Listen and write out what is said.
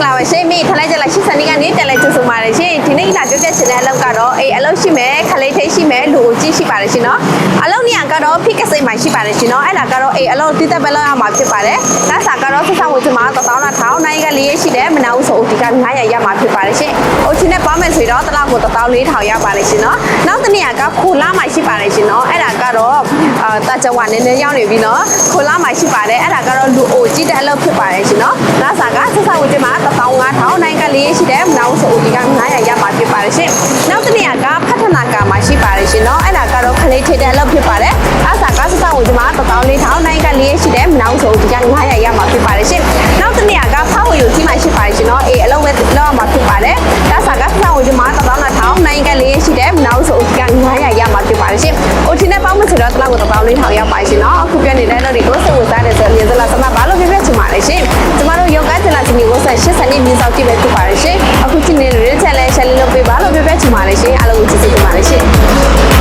္ဂလာပါရှင်မိထလိုက်ကြလိုက်ရှစ်စနေကနေတက်လိုက်ကြိုဆိုပါတယ်ရှင်ဒီနေ့လာပြောပြချင်တဲ့အလုပ်ကတော့အေးအလုပ်ရှိမယ်ခလေးထိတ်ရှိမယ်လူကိုကြည့်ရှိပါတယ်ရှင်နော်အလုပ်နေရာကတော့ဖိကစိတ်မှရှိပါတယ်ရှင်နော်အဲ့ဒါကတော့အေးအလုပ်တိတက်ပဲလုပ်ရမှာဖြစ်ပါတယ်ဒါစာကတော့ဆက်ဆောင်ဝင်ချင်မှာတသောင်းလားထောင်းနိုင်ကလေးရရှိတယ်မနာဘူးဆိုဒီက900ရမှာဖြစ်ပါတယ်ရှင်ဟိုချင်းနဲ့ပေါင်းမယ်ဆိုတော့တစ်လောက်ကို14000ရပါတယ်ရှင်နော်နောက်တစ်နေရာကခိုလာမှရှိပါတယ်ရှင်နော်အဲ့ဒါကတော့အာတာချဝနည်းနည်းရောက်နေပြီနော်ခိုလာမှရှိပါတယ်အဲ့ဒါကတော့လူအိုကြည့်တဲ့အလုပ်ဖြစ်ပါတယ်ရှင်နော်ဒါစာကဆက်ဆောင်ဝင် ချင်မှာ15000နိုင်ကလေးရရှိတယ်မနာဘူးဆိုဒီက900ရမှာဖြစ်ပါတယ်ရှင်နောက်တစ်နေရာကဖတ်ထနာကာမှာရှိပါတယ်ရှင်နော်အဲ့ဒါကတော့ခလေးထိတဲ့အလုပ်ဖြစ်ပါတယ်အဲ့ဒါကဆက်ဆောင်ဝင်ချင်မှာ14000နိုင်ကလေးရရှိတယ်မနာဘူးဆိုဒီက900ရမှာဖြစ်ပါတယ်ရှင်နောက်တစ်နေရာကဖောက်ဝယူကြီးမှာရှိပါတယ်ရှင်နော်အေးအလုပ်ပဲလုပ်ရမှာဖြစ်ပါတယ်ဒါစာကဆက်ဆောင်ဝင်ချင်မှာ15000နိုင်ကလေးရရှိတယ်မနာဘူးဆိုဒီက900ရမှာဖြစ်ပါတယ်ရှင်။အိုထင်းနဲ့ပေါင်းမချင်တော့တစ်လောက်ကို14000ရပါရှင်နော်အခုပြနေတဲ့လုပ်တွေကိုစိတ်ဝင်စားတယ်ဆို 80နှစ်မြင့်ဆောင်ကြည့်ပဲဖြစ်ပါတယ်ရှင်။အခုချင်နေတဲ့ challenge challenge လုပ်ပေးပါလို့ပြပြချင်ပါလေရှင်။အားလုံးကိုကျေးဇူးတင်ပါတယ်ရှင်။